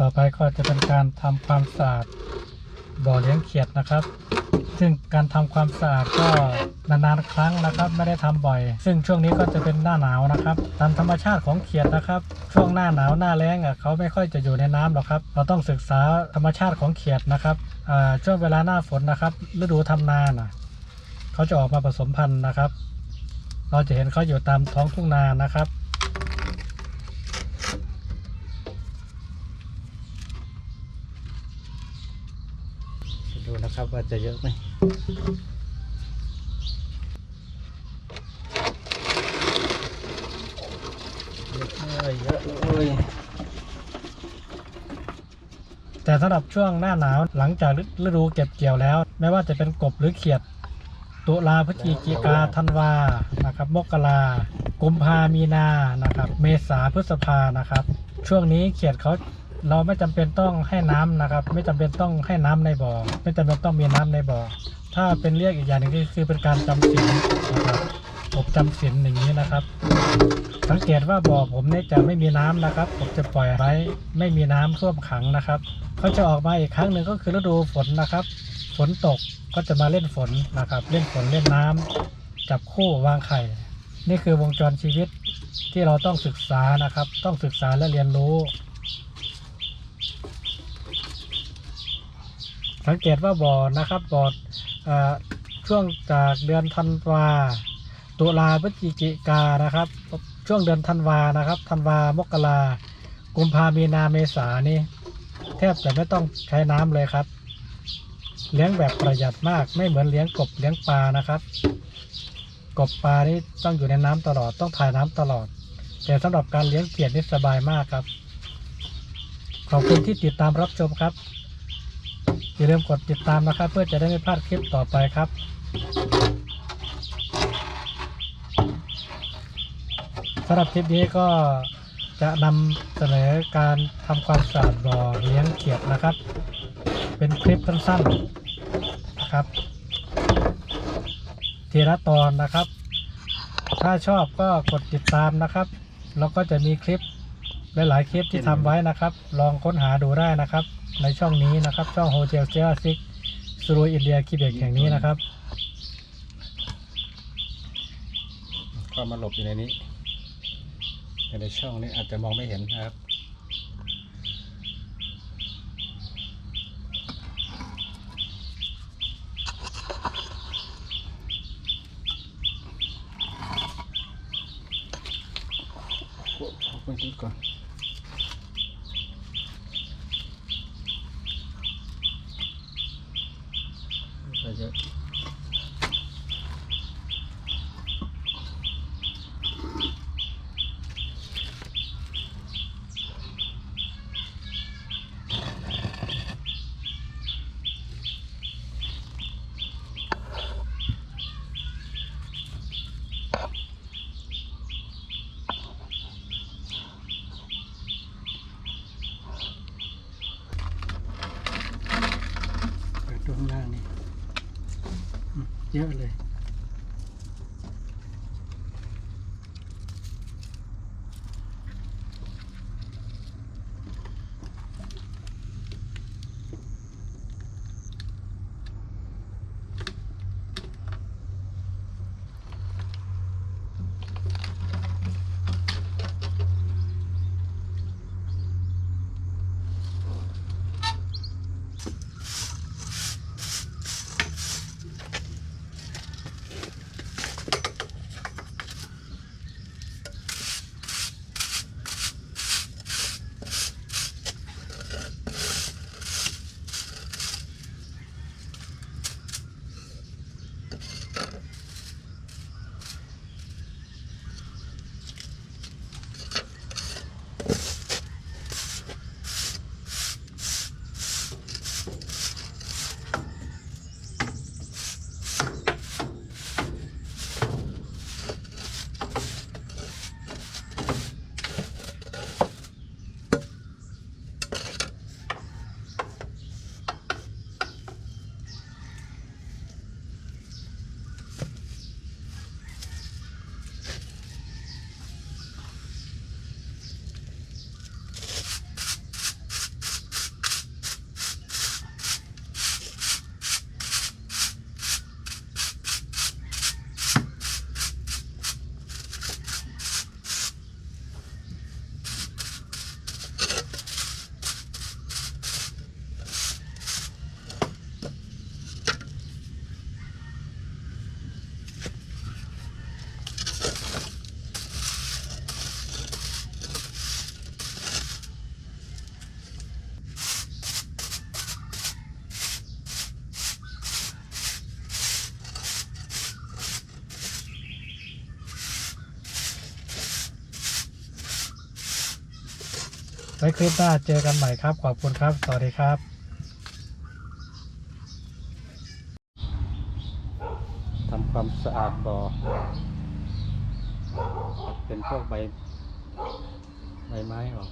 ต่อไปก็จะเป็นการทำความสะอาดบ่อเลี้ยงเขียดนะครับ ซึ่งการทำความสะอาดก็นานๆครั้งนะครับ ไม่ได้ทำบ่อย ซึ่งช่วงนี้ก็จะเป็นหน้าหนาวนะครับตามธรรมชาติของเขียดนะครับ ช่วงหน้าหนาวหน้าแล้งอะเขาไม่ค่อยจะอยู่ในน้ำหรอกครับ เราต้องศึกษาธรรมชาติของเขียดนะครับช่วงเวลาหน้าฝนนะครับ ฤดูทำนาน่ะเขาจะออกมาผสมพันธุ์นะครับ เราจะเห็นเขาอยู่ตามท้องทุ่งนานะครับ ดูนะครับว่าจะเยอะไหมเยอะเลยเยอะเลยแต่สำหรับช่วงหน้าหนาวหลังจากฤดูเก็บเกี่ยวแล้ว ไม่ว่าจะเป็นกบหรือเขียด ตุลาพฤศจิกาธันวานะครับมกรากุมภามีนานะครับ เมษาพฤษภานะครับ ช่วงนี้เขียดเขา เราไม่จำเป็นต้องให้น้ำนะครับ ไม่จำเป็นต้องให้น้ำในบ่อ ไม่จำเป็นต้องมีน้ำในบ่อ ถ้าเป็นเรียกอีกอย่างหนึ่งก็คือเป็นการจำศีลนะครับผมจำศีลอย่างนี้นะครับ สังเกตว่าบ่อผมเนี่ยจะไม่มีน้ำนะครับ ผมจะปล่อยไว้ไม่มีน้ำท่วมขังนะครับเขาจะออกมาอีกครั้งหนึ่งก็คือฤดูฝนนะครับ ฝนตกก็จะมาเล่นฝนนะครับ เล่นฝนเล่นน้ำจับคู่วางไข่ นี่คือวงจรชีวิตที่เราต้องศึกษานะครับ ต้องศึกษาและเรียนรู้ สังเกตว่าบ่อนะครับบ่อเอ่อช่วงจากเดือนธันวาตุลาพฤศจิกานะครับ ช่วงเดือนธันวานะครับธันวามกรากุมภามีนาเมษานี่แทบจะไม่ต้องใช้น้ำเลยครับ เลี้ยงแบบประหยัดมากไม่เหมือนเลี้ยงกบเลี้ยงปลานะครับ กบปลานี่ต้องอยู่ในน้ำตลอดต้องถ่ายน้ำตลอด แต่สำหรับการเลี้ยงเขียดนี่สบายมากครับ ขอบคุณที่ติดตามรับชมครับ อย่าลืมกดติดตามนะครับ เพื่อจะได้ไม่พลาดคลิปต่อไปครับ สำหรับคลิปนี้ก็จะนำเสนอการทำความสะอาดบ่อเลี้ยงเขียดนะครับ เป็นคลิปสั้นๆนะครับทีละตอนนะครับ ถ้าชอบก็กดติดตามนะครับแล้วก็จะมีคลิปหลายๆคลิปที่ทำไว้นะครับ ลองค้นหาดูได้นะครับ ในช่องนี้นะครับ ช่องโฮเทลเซียซิกสรูอินเดียคิเบกแห่งนี้นะครับก็มาหลบอยู่ในนี้ในช่องนี้อาจจะมองไม่เห็นนะครับขอบคุณคิดก่อนใส่เยอะ เปิดดูข้างล่างนี่อืม เยอะเลย ไว้คลิปหน้าเจอกันใหม่ครับ ขอบคุณครับ สวัสดีครับทำความสะอาดบ่อเป็นพวกใบใบไม้ออก